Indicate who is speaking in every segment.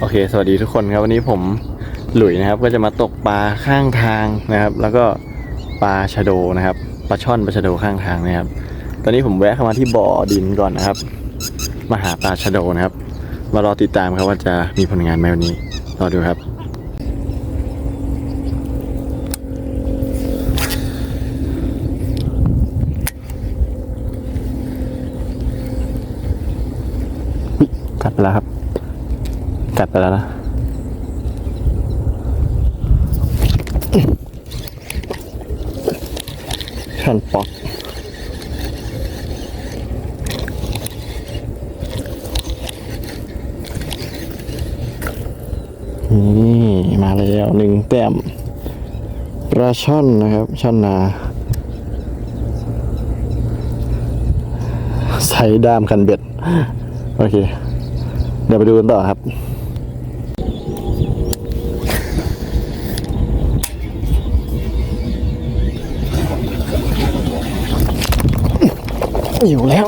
Speaker 1: โอเค สวัสดีทุกคนครับวันนี้ผมหลุยนะครับ ก็จะมาตกปลาข้างทางนะครับ แล้วก็ปลาชะโดนะครับปลาช่อนปลาชะโดข้างทางนะครับ ตอนนี้ผมแวะเข้ามาที่บ่อดินก่อนนะครับ มาหาปลาชะโดนะครับ มารอติดตามครับว่าจะมีผลงานไหมวันนี้รอดูครับกัดแล้วครับ กัดไปแล้วนะขันปอกนี่มาแล้วหนึ่งแต้มปลาช่อนนะครับ ช่อนนา ใส่ด้ามคันเบ็ด โอเค เดี๋ยวไปดูกันต่อครับ อยู่แล้ว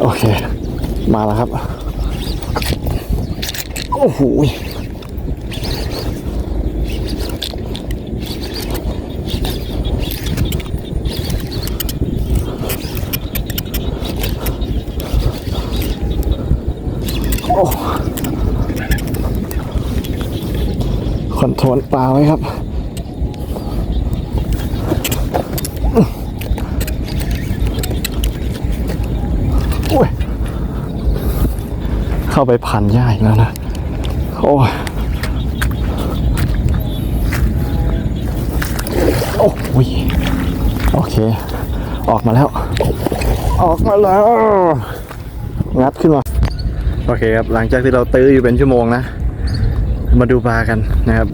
Speaker 1: โอเค มาแล้วครับ โอ้โหโอ้คอนโทรลปลาไว้ครับ อ้ยเข้าไปพันหญ้าอีกแล้วนะ โอ้ยโอ้ยโอเค ออกมาแล้ว ออกมาแล้ว งัดขึ้นมา โอเคครับ หลังจากที่เราตื้ออยู่เป็นชั่วโมงนะ มาดูปลากันนะครับ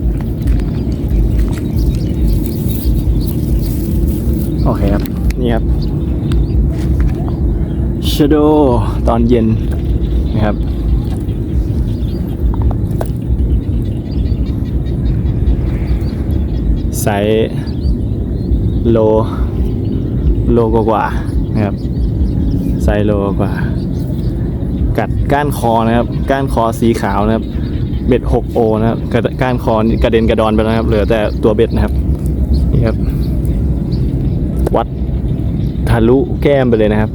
Speaker 1: โอเคครับ นี่ครับ ชโดตอนเย็นนะครับไซส์โล โลกว่านะครับไซส์โลกว่า กัดก้านคอนะครับ ก้านคอสีขาวนะครับ เบ็ด 6 โอนะครับก้านคอกระเด็นกระดอนไปแล้วนะครับ เหลือแต่ตัวเบ็ดนะครับนี่ครับ วัดทะลุแก้มไปเลยนะครับ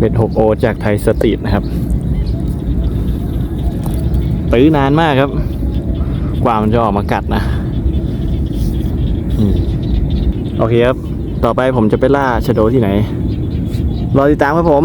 Speaker 1: เบ็ด6โอจากไทยสตรีทนะครับตื้อนานมากครับ กว่ามันจะออกมากัดนะอโอเคครับ ต่อไปผมจะไปล่าชะโดที่ไหน รอติดตามครับผม